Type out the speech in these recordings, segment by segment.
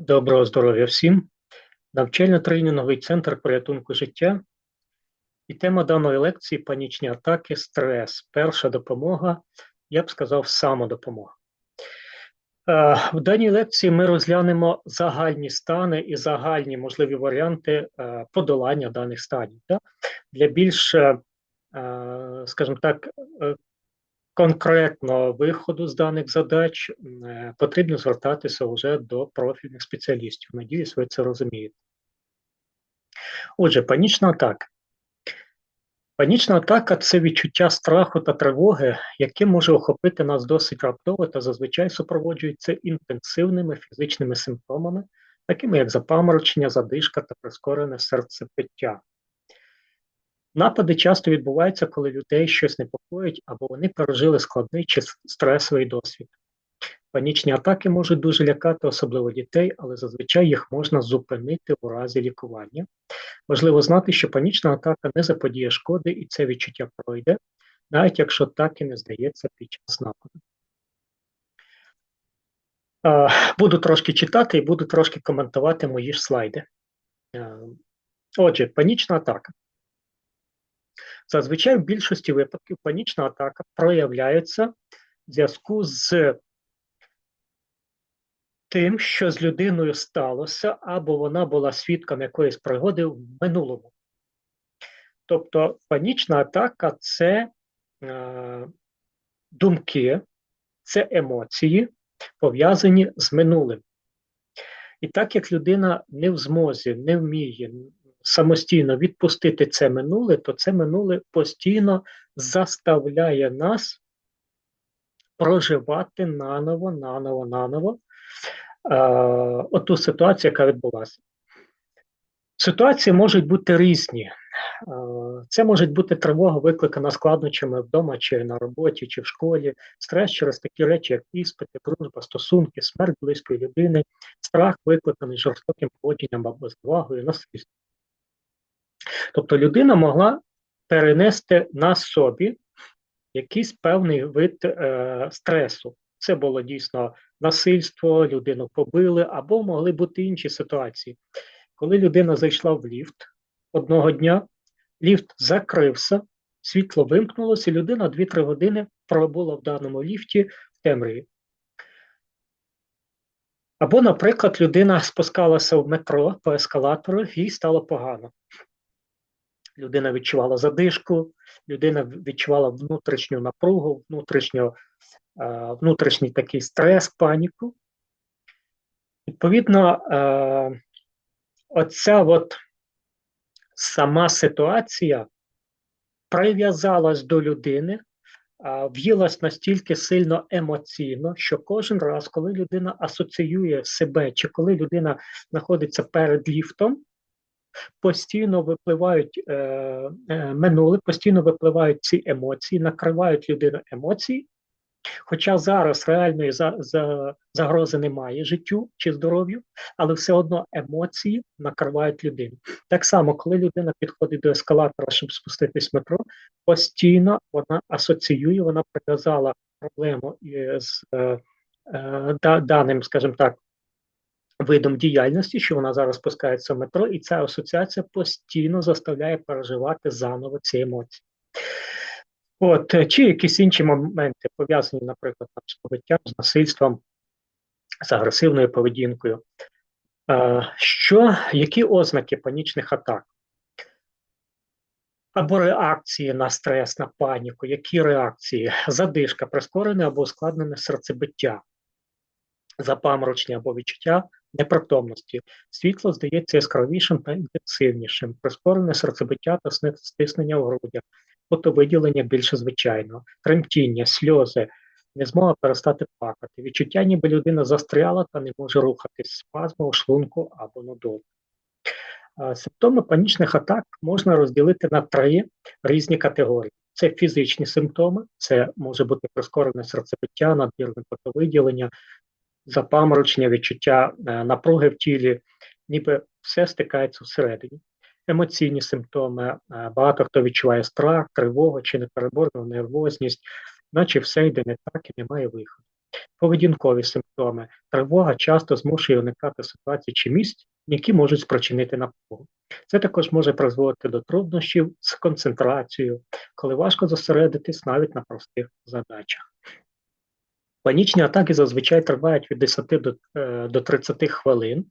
Доброго здоров'я всім! Навчально-тренінговий центр порятунку життя. І тема даної лекції панічні атаки, стрес. Перша допомога, я б сказав, самодопомога. Е, В даній лекції ми розглянемо загальні стани і загальні можливі варіанти е, подолання даних станів. Для більш, е, скажімо так, конкретного виходу з даних задач е, потрібно звертатися вже до профільних спеціалістів. Надіюсь, ви це розумієте. Отже, панічна атака. Панічна атака це відчуття страху та тривоги, яке може охопити нас досить раптово та зазвичай супроводжується інтенсивними фізичними симптомами, такими як запаморочення, задишка та прискорене серцебиття. Напади часто відбуваються, коли людей щось непокоїть або вони пережили складний чи стресовий досвід. Панічні атаки можуть дуже лякати, особливо дітей, але зазвичай їх можна зупинити у разі лікування. Важливо знати, що панічна атака не заподіє шкоди і це відчуття пройде, навіть якщо так і не здається під час нападу. Буду трошки читати і буду трошки коментувати мої ж слайди. Отже, панічна атака. Зазвичай в більшості випадків панічна атака проявляється в зв'язку з тим, що з людиною сталося, або вона була свідком якоїсь пригоди в минулому. Тобто панічна атака це е, думки, це емоції, пов'язані з минулим. І так як людина не в змозі, не вміє самостійно відпустити це минуле, то це минуле постійно заставляє нас проживати наново, наново, наново е, оту ситуацію, яка відбулася. Ситуації можуть бути різні. Е, це може бути тривога, викликана складнощами вдома, чи на роботі, чи в школі, стрес через такі речі, як іспити, дружба, стосунки, смерть близької людини, страх, викликаний жорстоким поводженням або зневагою, насильством. Тобто людина могла перенести на собі якийсь певний вид е, стресу. Це було дійсно насильство, людину побили, або могли бути інші ситуації. Коли людина зайшла в ліфт одного дня, ліфт закрився, світло вимкнулося, і людина 2-3 години пробула в даному ліфті в темряві. Або, наприклад, людина спускалася в метро по ескалатору, їй стало погано людина відчувала задишку, людина відчувала внутрішню напругу, внутрішню, е, внутрішній такий стрес, паніку. Відповідно, е, оця от сама ситуація прив'язалась до людини, в'їлась настільки сильно емоційно, що кожен раз, коли людина асоціює себе, чи коли людина знаходиться перед ліфтом, постійно випливають е, е, минуле, постійно випливають ці емоції, накривають людину емоції. Хоча зараз реальної за, за, загрози немає життю чи здоров'ю, але все одно емоції накривають людину. Так само, коли людина підходить до ескалатора, щоб спуститись в метро, постійно вона асоціює, вона прив'язала проблему з е, е, даним, скажімо так, видом діяльності, що вона зараз спускається в метро, і ця асоціація постійно заставляє переживати заново ці емоції. От, Чи якісь інші моменти пов'язані, наприклад, з побиттям, з насильством, з агресивною поведінкою. Що, Які ознаки панічних атак? Або реакції на стрес, на паніку, які реакції? Задишка, прискорене або ускладнене серцебиття, запаморочення або відчуття непритомності. Світло здається яскравішим та інтенсивнішим, прискорене серцебиття та стиснення в грудях, фотовиділення більше звичайного, тремтіння, сльози, незмога перестати плакати, відчуття, ніби людина застряла та не може рухатись, спазми у шлунку або нудоти. Симптоми панічних атак можна розділити на три різні категорії. Це фізичні симптоми, це може бути прискорене серцебиття, надмірне потовиділення, запаморочення, відчуття е, напруги в тілі, ніби все стикається всередині. Емоційні симптоми, е, багато хто відчуває страх, тривогу чи непереборну нервозність, наче все йде не так і немає виходу. Поведінкові симптоми. Тривога часто змушує уникати ситуацій чи місць, які можуть спричинити напругу. Це також може призводити до труднощів з концентрацією, коли важко зосередитись навіть на простих задачах. Панічні атаки зазвичай тривають від 10 до, е, до 30 хвилин,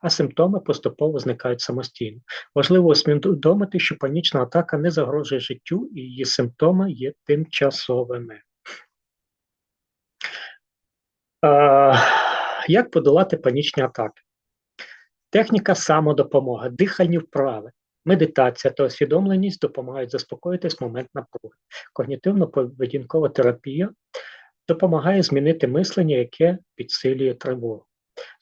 а симптоми поступово зникають самостійно. Важливо усвідомити, що панічна атака не загрожує життю і її симптоми є тимчасовими. Е, як подолати панічні атаки? Техніка самодопомоги, дихальні вправи, медитація та усвідомленість допомагають заспокоїтись в момент напруги. Когнітивно-поведінкова терапія допомагає змінити мислення, яке підсилює тривогу,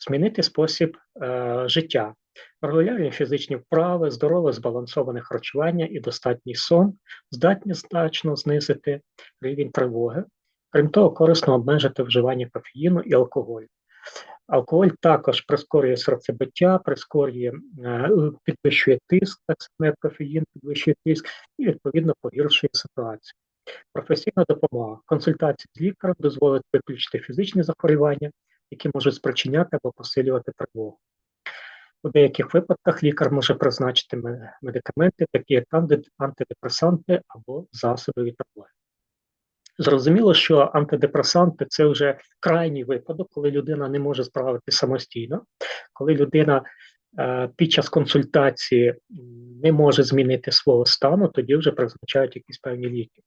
змінити спосіб е, життя, регулярні фізичні вправи, здорове збалансоване харчування і достатній сон здатні значно знизити рівень тривоги. Крім того, корисно обмежити вживання кофеїну і алкоголю. Алкоголь також прискорює серцебиття, прискорює, е, підвищує тиск, так само як кофеїн підвищує тиск і відповідно погіршує ситуацію. Професійна допомога, консультація з лікарем дозволить виключити фізичні захворювання, які можуть спричиняти або посилювати тривогу. У деяких випадках лікар може призначити медикаменти, такі як антидепресанти або засоби від тривоги. Зрозуміло, що антидепресанти це вже крайній випадок, коли людина не може справитися самостійно, коли людина е, під час консультації не може змінити свого стану, тоді вже призначають якісь певні ліки.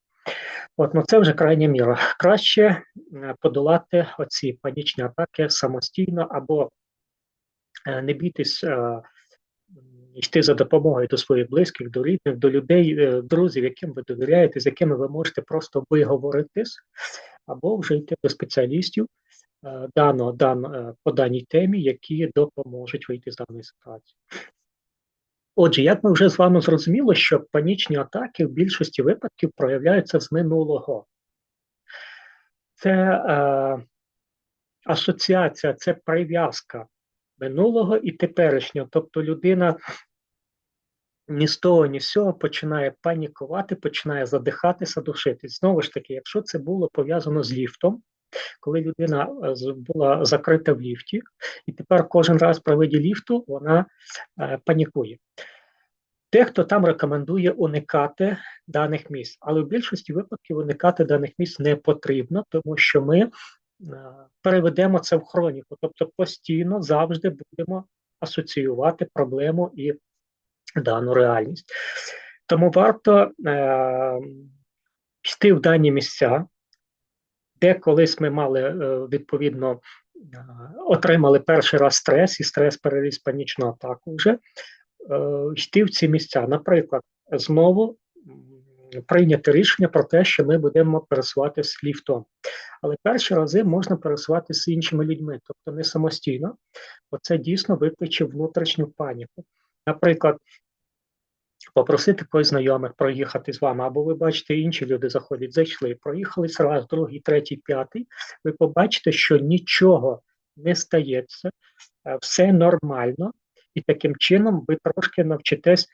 От, ну Це вже крайня міра. Краще е, подолати оці панічні атаки самостійно або е, не бійтесь. Е, йти за допомогою до своїх близьких, до рідних, до людей, друзів, яким ви довіряєте, з якими ви можете просто виговоритись, або вже йти до спеціалістів дано, дан, по даній темі, які допоможуть вийти з даної ситуації. Отже, як ми вже з вами зрозуміли, що панічні атаки в більшості випадків проявляються з минулого. Це е, асоціація, це прив'язка минулого і теперішнього. Тобто людина ні з того, ні з цього починає панікувати, починає задихатися, душитись. Знову ж таки, якщо це було пов'язано з ліфтом, коли людина е, була закрита в ліфті, і тепер кожен раз при виді ліфту вона е, панікує. Дехто там рекомендує уникати даних місць, але в більшості випадків уникати даних місць не потрібно, тому що ми е, переведемо це в хроніку, тобто постійно завжди будемо асоціювати проблему і дану реальність. Тому варто е, йти в дані місця, де колись ми мали е, відповідно е, отримали перший раз стрес, і стрес переліз панічну атаку вже, е, йти в ці місця. Наприклад, знову прийняти рішення про те, що ми будемо пересуватися ліфтом. Але перші рази можна пересуватися з іншими людьми, тобто не самостійно, бо це дійсно викличе внутрішню паніку. Наприклад, попросити когось знайомих проїхати з вами, або ви бачите, інші люди заходять, зайшли, проїхали раз, другий, третій, п'ятий. Ви побачите, що нічого не стається, е, все нормально, і таким чином ви трошки навчитесь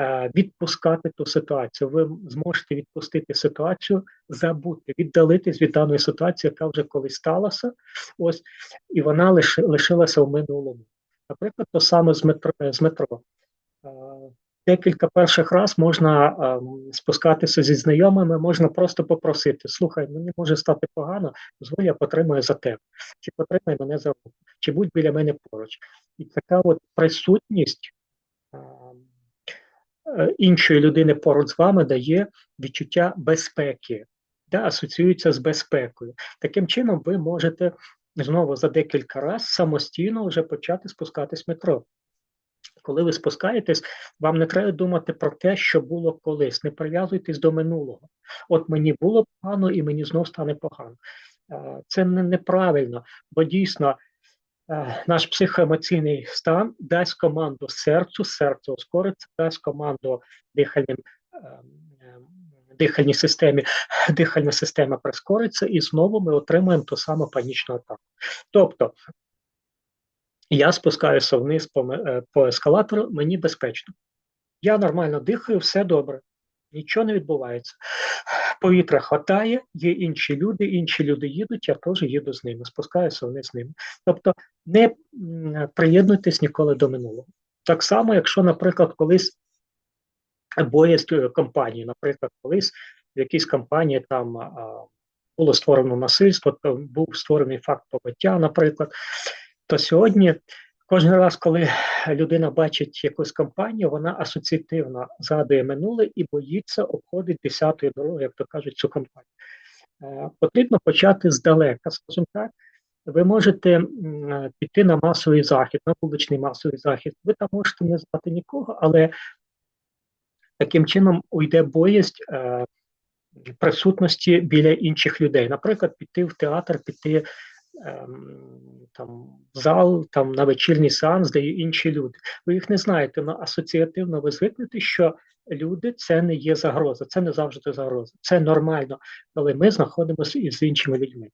е, відпускати ту ситуацію. Ви зможете відпустити ситуацію, забути, віддалитись від даної ситуації, яка вже колись сталася, ось, і вона лиш, лишилася в минулому. Наприклад, то саме з метро. З метро. Декілька перших раз можна е, спускатися зі знайомими, можна просто попросити: слухай, мені може стати погано, дозволь, я потримаю за тебе, чи потримай мене за руку, чи будь біля мене поруч. І така от присутність е, е, іншої людини поруч з вами дає відчуття безпеки, да, асоціюється з безпекою. Таким чином, ви можете знову за декілька разів самостійно вже почати спускатись метро. Коли ви спускаєтесь, вам не треба думати про те, що було колись. Не прив'язуйтесь до минулого. От мені було погано і мені знов стане погано. Е, це неправильно, бо дійсно е, наш психоемоційний стан дасть команду серцю, серце ускориться, дасть команду дихальним. Ем, дихальній системі, дихальна система прискориться, і знову ми отримаємо ту саму панічну атаку. Тобто я спускаюся вниз по е, по ескалатору, мені безпечно. Я нормально дихаю, все добре, нічого не відбувається. повітря хватає, є інші люди, інші люди їдуть, я теж їду з ними, спускаюся вниз з ними. Тобто не приєднуйтесь ніколи до минулого. Так само, якщо, наприклад, колись боязь е, компанії, наприклад, колись в якійсь компанії там було створено насильство, то був створений факт побиття, наприклад, то сьогодні. Кожен раз, коли людина бачить якусь компанію, вона асоціативно згадує минуле і боїться обходить десятої дороги, як то кажуть, цю компанію. Е, потрібно почати здалека, скажімо так. Ви можете піти на масовий захід, на вуличний масовий захід. Ви там можете не знати нікого, але таким чином уйде боязнь е, присутності біля інших людей. Наприклад, піти в театр, піти там, в зал, там, на вечірній сеанс, де є інші люди. Ви їх не знаєте, але асоціативно ви звикнете, що люди це не є загроза, це не завжди загроза. Це нормально, коли ми знаходимося із іншими людьми.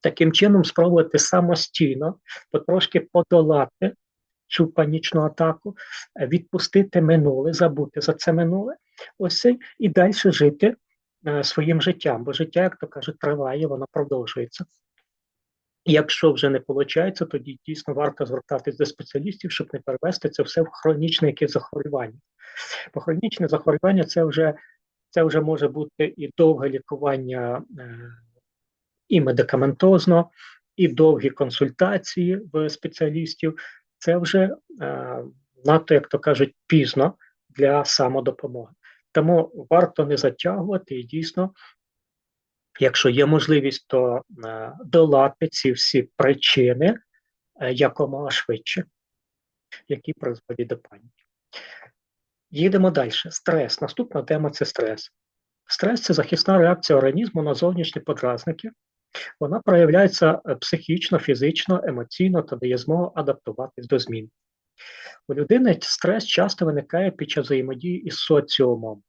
Таким чином, спробувати самостійно потрошки подолати цю панічну атаку, відпустити минуле, забути за це минуле, ось і далі жити е, своїм життям, бо життя, як то кажуть, триває, воно продовжується. Якщо вже не виходить, тоді дійсно варто звертатись до спеціалістів, щоб не перевести це все в хронічне якесь захворювання. Бо хронічне захворювання це вже це вже може бути і довге лікування е, і медикаментозно, і довгі консультації в спеціалістів. Це вже е, надто, як то кажуть, пізно для самодопомоги. Тому варто не затягувати і дійсно якщо є можливість, то е, долати ці всі причини е, якомога швидше, які призводять до паніки. Їдемо далі. Стрес. Наступна тема це стрес. Стрес це захисна реакція організму на зовнішні подразники. Вона проявляється е, психічно, фізично, емоційно та дає змогу адаптуватись до змін. У людини стрес часто виникає під час взаємодії із соціумом.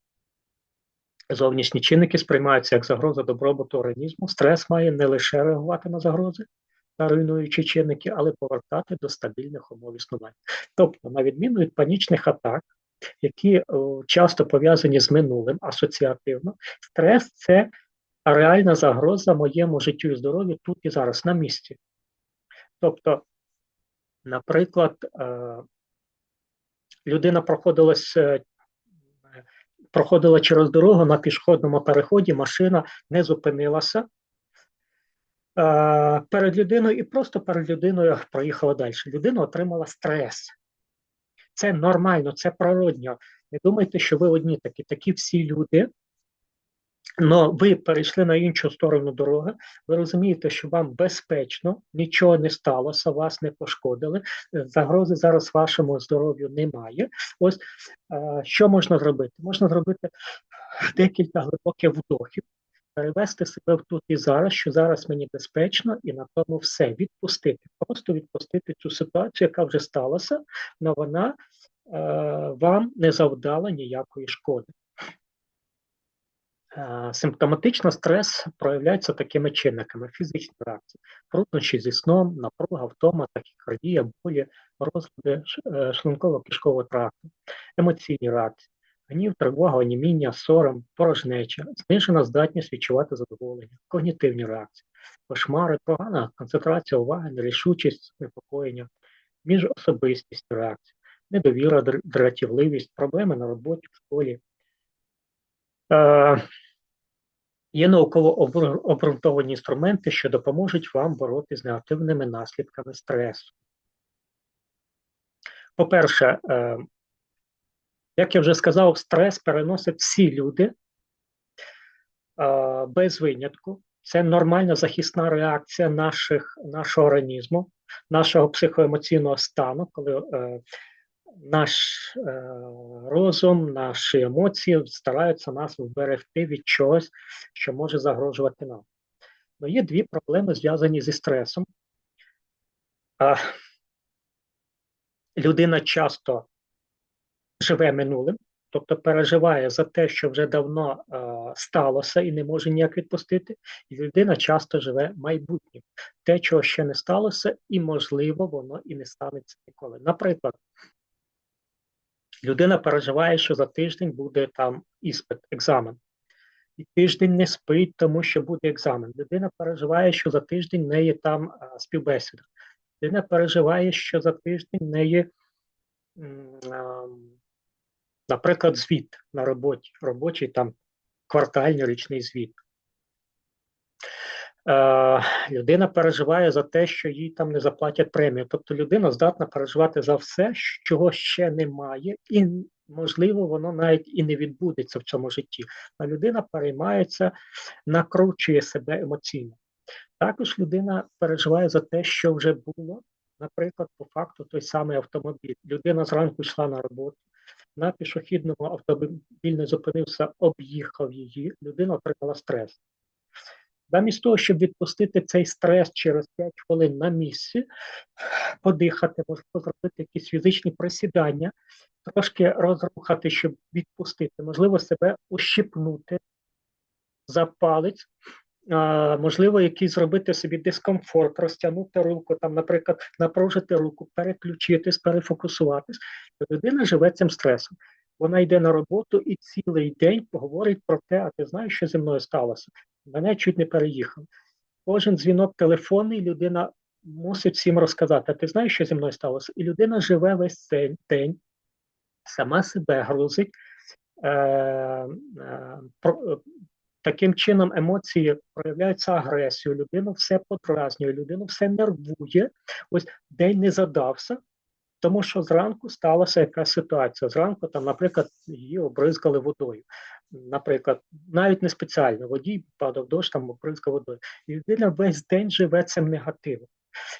Зовнішні чинники сприймаються як загроза добробуту організму. Стрес має не лише реагувати на загрози та руйнуючі чинники, але повертати до стабільних умов існування. Тобто, на відміну від панічних атак, які о, часто пов'язані з минулим асоціативно, стрес це реальна загроза моєму життю і здоров'ю тут і зараз на місці. Тобто, наприклад, е, людина проходилась е, проходила через дорогу на пішохідному переході, машина не зупинилася е, перед людиною і просто перед людиною проїхала далі. Людина отримала стрес. Це нормально, це природньо. Не думайте, що ви одні такі, такі всі люди. Но ви перейшли на іншу сторону дороги, ви розумієте, що вам безпечно, нічого не сталося, вас не пошкодили, загрози зараз вашому здоров'ю немає. Ось е, що можна зробити? Можна зробити декілька глибоких вдохів, перевести себе в тут і зараз, що зараз мені безпечно, і на тому все відпустити. Просто відпустити цю ситуацію, яка вже сталася, але вона е, вам не завдала ніякої шкоди. Е, симптоматично стрес проявляється такими чинниками: фізичні реакції, труднощі зі сном, напруга, втома, тахікардія, болі, розлади е, шлунково-кишкового тракту, емоційні реакції, гнів, тривога, оніміння, сором, порожнеча, знижена здатність відчувати задоволення, когнітивні реакції, кошмари, погана концентрація уваги, нерішучість, непокоєння, міжособистісні реакції, недовіра, дратівливість, проблеми на роботі, в школі. Е, Є науково обґрунтовані інструменти, що допоможуть вам боротися з негативними наслідками стресу. По-перше, е, як я вже сказав, стрес переносять всі люди е, без винятку. Це нормальна захисна реакція наших, нашого організму, нашого психоемоційного стану, коли наш е, розум, наші емоції стараються нас вберегти від чогось, що може загрожувати нам. Но є дві проблеми, зв'язані зі стресом. А, людина часто живе минулим, тобто переживає за те, що вже давно е, сталося і не може ніяк відпустити. І людина часто живе майбутнім. Те, чого ще не сталося, і, можливо, воно і не станеться ніколи. Наприклад, людина переживає, що за тиждень буде там іспит, екзамен. і тиждень не спить, тому що буде екзамен. Людина переживає, що за тиждень в неї там співбесіда. Людина переживає, що за тиждень в неї, наприклад, звіт на роботі, робочий там квартальний річний звіт. Е, людина переживає за те, що їй там не заплатять премію. Тобто людина здатна переживати за все, чого ще немає, і можливо, воно навіть і не відбудеться в цьому житті. А людина переймається, накручує себе емоційно. Також людина переживає за те, що вже було. Наприклад, по факту той самий автомобіль. Людина зранку йшла на роботу, на пішохідному автомобіль не зупинився, об'їхав її, людина отримала стрес. Замість того, щоб відпустити цей стрес через 5 хвилин на місці, подихати, можливо, зробити якісь фізичні присідання, трошки розрухати, щоб відпустити, можливо, себе ущипнути за палець, можливо, якийсь зробити собі дискомфорт, розтягнути руку, там, наприклад, напружити руку, переключитись, перефокусуватись. Людина живе цим стресом. Вона йде на роботу і цілий день говорить про те, а ти знаєш, що зі мною сталося? Мене чуть не переїхав. Кожен дзвінок телефонний, людина мусить всім розказати, а ти знаєш, що зі мною сталося? І людина живе весь цей день, сама себе грузить. Е, е, про, Таким чином емоції проявляються агресію, людину все подразнює, людину все нервує. Ось день не задався, тому що зранку сталася якась ситуація. Зранку, там, наприклад, її обризкали водою. Наприклад, навіть не спеціально водій падав дощ, там обризкав водою. І людина весь день живе цим негативом.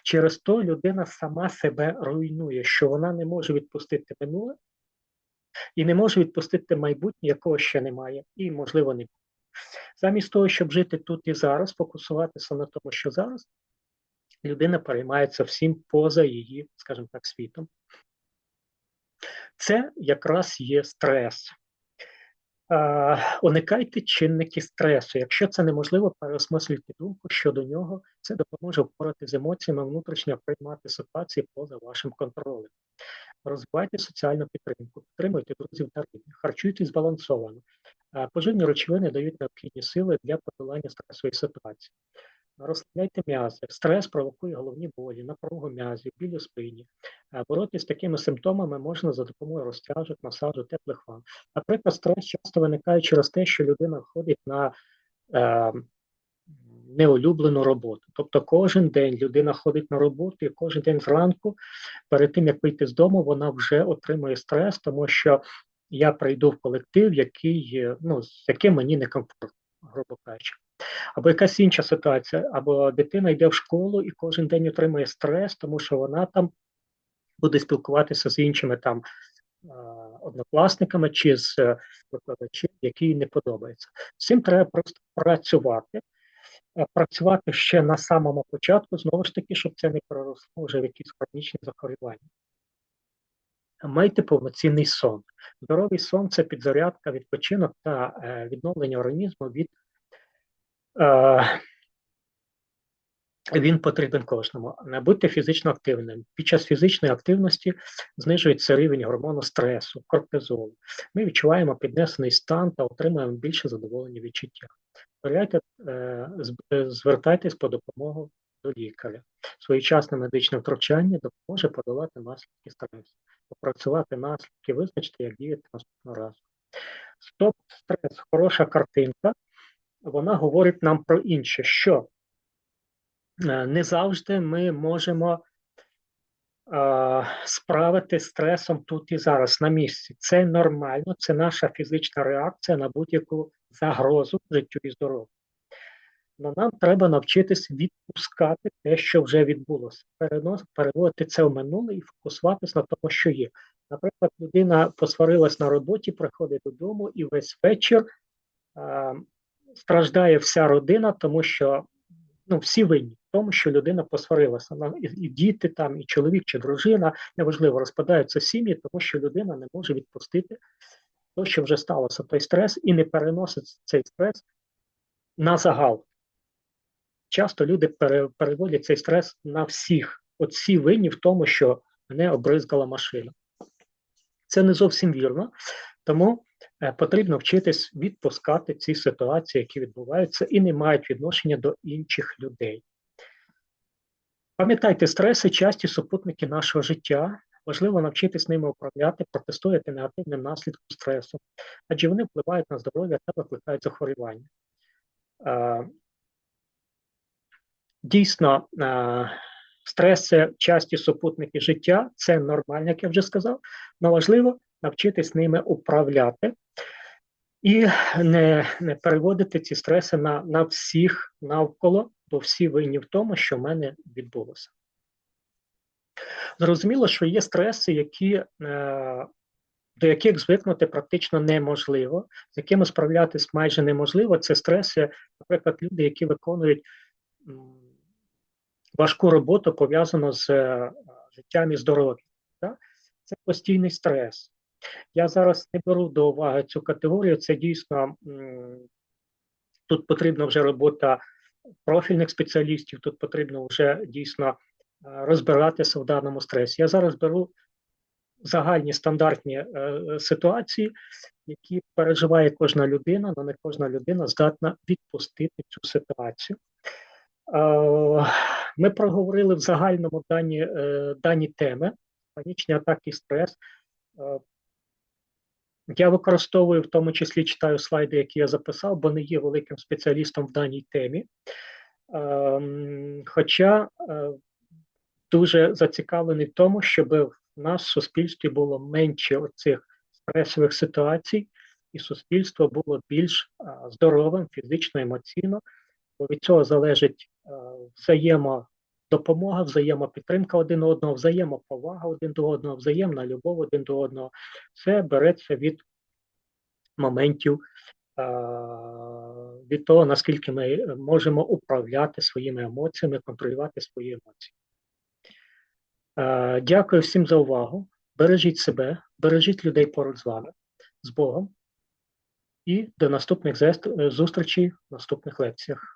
Через то людина сама себе руйнує, що вона не може відпустити минуле і не може відпустити майбутнє, якого ще немає, і, можливо, не буде. Замість того, щоб жити тут і зараз, фокусуватися на тому, що зараз, людина переймається всім поза її, скажімо так, світом. Це якраз є стрес. Уникайте чинники стресу. Якщо це неможливо, переосмислюйте думку щодо нього, це допоможе впорати з емоціями внутрішньо приймати ситуації поза вашим контролем. Розвивайте соціальну підтримку, підтримуйте друзів та рідних, харчуйтесь збалансовано. Поживні речовини дають необхідні сили для подолання стресової ситуації. Розслабляйте м'язи. Стрес провокує головні болі, напругу м'язів, біль у спині. Боротися з такими симптомами можна за допомогою розтяжок, масажу, теплих ванн. Наприклад, стрес часто виникає через те, що людина ходить на е, неулюблену роботу. Тобто кожен день людина ходить на роботу, і кожен день зранку, перед тим як вийти з дому, вона вже отримує стрес, тому що я прийду в колектив, який, ну, з яким мені некомфортно, грубо кажучи. Або якась інша ситуація, або дитина йде в школу і кожен день отримує стрес, тому що вона там буде спілкуватися з іншими там однокласниками чи з е, викладачем, їй не подобається. З цим треба просто працювати, працювати ще на самому початку, знову ж таки, щоб це не переросло вже в якісь хронічні захворювання. Майте повноцінний сон. Здоровий сон це підзарядка, відпочинок та е, відновлення організму від він потрібен кожному. Будьте фізично активним. Під час фізичної активності знижується рівень гормону стресу, кортизолу. Ми відчуваємо піднесений стан та отримуємо більше задоволення відчуття. Е, звертайтесь по допомогу до лікаря. Своєчасне медичне втручання допоможе подолати наслідки стресу, попрацювати наслідки, визначити, як діяти наступного разу. Стоп, стрес, хороша картинка вона говорить нам про інше, що е, не завжди ми можемо е, справити стресом тут і зараз на місці. Це нормально, це наша фізична реакція на будь-яку загрозу життю і здоров'ю. Но нам треба навчитись відпускати те, що вже відбулося, перенос, переводити це в минуле і фокусуватись на тому, що є. Наприклад, людина посварилась на роботі, приходить додому і весь вечір е, страждає вся родина, тому що ну, всі винні в тому, що людина посварилася. І, діти там, і чоловік, чи дружина, неважливо, розпадаються сім'ї, тому що людина не може відпустити те, що вже сталося, той стрес, і не переносить цей стрес на загал. Часто люди пере, переводять цей стрес на всіх. От всі винні в тому, що мене обризгала машина. Це не зовсім вірно. Тому потрібно вчитись відпускати ці ситуації, які відбуваються, і не мають відношення до інших людей. Пам'ятайте, стреси часті супутники нашого життя. Важливо навчитись ними управляти, протистояти негативним наслідкам стресу, адже вони впливають на здоров'я та викликають захворювання. Е, Дійсно, е, стреси часті супутники життя це нормально, як я вже сказав, але важливо навчитись ними управляти і не, не переводити ці стреси на, на всіх навколо, бо всі винні в тому, що в мене відбулося. Зрозуміло, що є стреси, які, е, до яких звикнути практично неможливо, з якими справлятись майже неможливо. Це стреси, наприклад, люди, які виконують важку роботу, пов'язану з е, життям і здоров'ям. Це постійний стрес. Я зараз не беру до уваги цю категорію, це дійсно тут потрібна вже робота профільних спеціалістів, тут потрібно вже дійсно е, розбиратися в даному стресі. Я зараз беру загальні стандартні е, ситуації, які переживає кожна людина, але не кожна людина здатна відпустити цю ситуацію. Е, Ми проговорили в загальному дані, дані теми, панічні атаки, і стрес. Е, Я використовую в тому числі читаю слайди, які я записав, бо не є великим спеціалістом в даній темі. Ем, Хоча е, дуже зацікавлений в тому, щоб в нас в суспільстві було менше оцих стресових ситуацій, і суспільство було більш а, здоровим фізично, емоційно, бо від цього залежить а, взаємодопомога, взаємопідтримка один одного, взаємоповага один до одного, взаємна любов один до одного. Це береться від моментів. Від того, наскільки ми можемо управляти своїми емоціями, контролювати свої емоції. Дякую всім за увагу. Бережіть себе, бережіть людей поруч з вами, з Богом. І до наступних зустрічей в наступних лекціях.